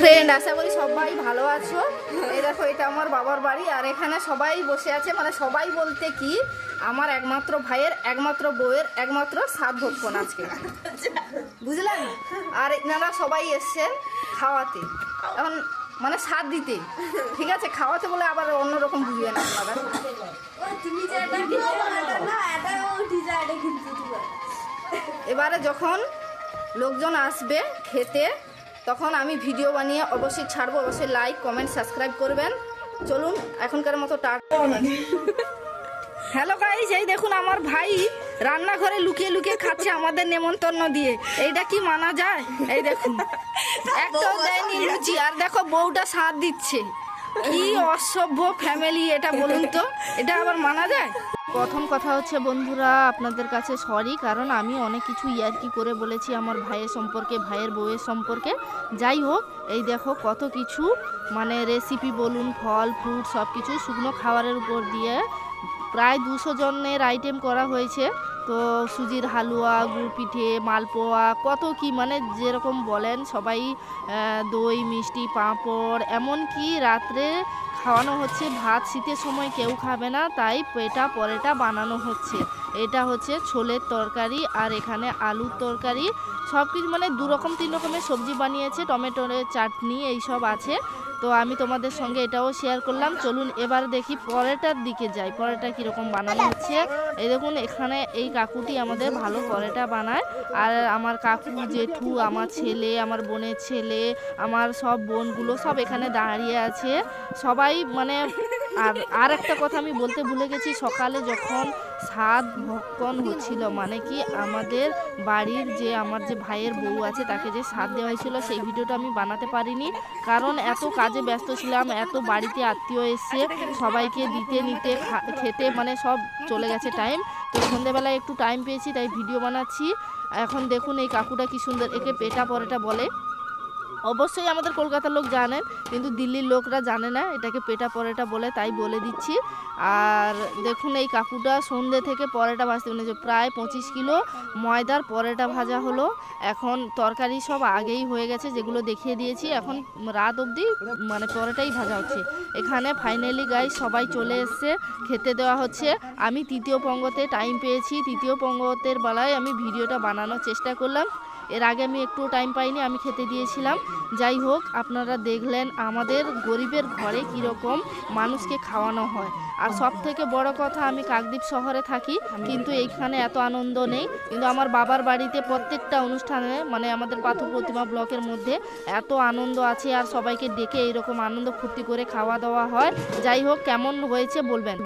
Friend আশা করি সবাই ভালো আছো। এই দেখো এটা আমার বাবার বাড়ি আর এখানে সবাই বসে আছে মানে সবাই বলতে কি আমার একমাত্র ভাইয়ের একমাত্র বউয়ের একমাত্র সাত ভক্ষণ আজকে। বুঝলেন আর এনারা সবাই এসছেন খাওয়াতে। এখন মানে সাত দিতে। ঠিক আছে? খাওয়াতে বলে আবার অন্যরকম বুঝবেন আপনারা এবারে যখন লোকজন আসবে খেতে তখন আমি ভিডিও বানিয়ে অবশ্যই ছাড়বো অবশ্যই লাইক কমেন্ট সাবস্ক্রাইব করবেন। চলুন এখনকার মতো টাটা। হ্যালো ভাই এই দেখুন আমার ভাই রান্নাঘরে লুকিয়ে লুকিয়ে খাচ্ছে আমাদের নেমন্তন্ন দিয়ে। এইটা কি মানা যায়? এই দেখুন। একটাও দেয়নি লুচি আর দেখো বউটা সাথ দিচ্ছে। কি অসভ্য ফ্যামিলি এটা বলুন তো? এটা আবার মানা যায়? প্রথম কথা হচ্ছে, বন্ধুরা, আপনাদের কাছে সরি কারণ আমি অনেক কিছু ইয়ার্কি করে বলেছি আমার ভাইয়ের সম্পর্কে, ভাইয়ের বউয়ের সম্পর্কে। যাই হোক, এই দেখো কত কিছু মানে রেসিপি বলুন, ফল ফ্রুট সব কিছু শুকনো খাবারের উপর দিয়ে প্রায় দুশো জনের আইটেম করা হয়েছে। তো সুজির হালুয়া গুড় পিঠে মালপোয়া, কত কি মানে যেরকম বলেন সবাই দই, মিষ্টি, পাঁপড়, এমনকি রাত্রে খাওয়ানো হচ্ছে ভাত, শীতের সময় কেউ খাবে না, তাই পেটা পরেটা বানানো হচ্ছে। এটা হচ্ছে ছোলের তরকারি আর এখানে আলুর তরকারি। সব কিছু মানে দু রকম, তিন রকমের সবজি বানিয়েছে, টমেটোর চাটনি, এইসব আছে। তো আমি তোমাদের সঙ্গে এটাও শেয়ার করলাম। চলুন এবার দেখি পরেটার দিকে যাই। পরেটা কীরকম বানানো হচ্ছে। এই দেখুন, এখানে এই কাকুটি আমাদের ভালো পরেটা বানায়। আর আমার কাকু, জেঠু, আমার ছেলে, আমার বোনের ছেলে, আমার সব বোনগুলো সব এখানে দাঁড়িয়ে আছে। সবাই মানে আর আর একটা কথা আমি বলতে ভুলে গেছি, সকালে যখন সাত ভক্ষণ হচ্ছিল মানে কি আমাদের বাড়ির যে আমার যে ভাইয়ের বউ আছে, তাকে যে সাথ দেওয়া হয়েছিল, সেই ভিডিওটা আমি বানাতে পারিনি। কারণ এত কাজে ব্যস্ত ছিলাম, এত বাড়িতে আত্মীয় এসছে সবাইকে দিতে, নিতে খেতে মানে সব চলে গেছে টাইম তো সন্ধেবেলায় একটু টাইম পেয়েছি, তাই ভিডিও বানাচ্ছি। এখন দেখুন এই কাকুটা কি সুন্দর, একে পেটা পরেটা বলে। অবশ্যই আমাদের কলকাতার লোক জানেন, কিন্তু দিল্লির লোকরা জানে না, এটাকে পেটা পরেটা বলে তাই বলে দিচ্ছি। আর দেখুন এই কাকুটা সন্ধ্যে থেকে পরেটা ভাজতে এনেছে প্রায় পঁচিশ কিলো ময়দার পরেটা ভাজা হলো। এখন তরকারি সব আগেই হয়ে গেছে, যেগুলো দেখিয়ে দিয়েছি, এখন রাত অবধি মানে পরেটাই ভাজা হচ্ছে। এখানে ফাইনালি গাই সবাই চলে এসছে, খেতে দেওয়া হচ্ছে। আমি তৃতীয় পঙ্গতে টাইম পেয়েছি, তৃতীয় পঙ্গতের বেলায় আমি ভিডিওটা বানানোর চেষ্টা করলাম। এর আগে আমি একটু টাইম পাইনি, আমি খেতে দিয়েছিলাম। যাই হোক, আপনারা দেখলেন আমাদের গরিবের ঘরে কীরকম মানুষকে খাওয়ানো হয়। আর সব থেকে বড় কথা, আমি কাকদ্বীপ শহরে থাকি, কিন্তু এইখানে এত আনন্দ নেই। কিন্তু আমার বাবার বাড়িতে প্রত্যেকটা অনুষ্ঠানে মানে আমাদের পাথর প্রতিমা ব্লকের মধ্যে এত আনন্দ আছে, আর সবাইকে ডেকে এইরকম আনন্দ ফুর্তি করে খাওয়া দাওয়া হয়। যাই হোক, কেমন হয়েছে বলবেন?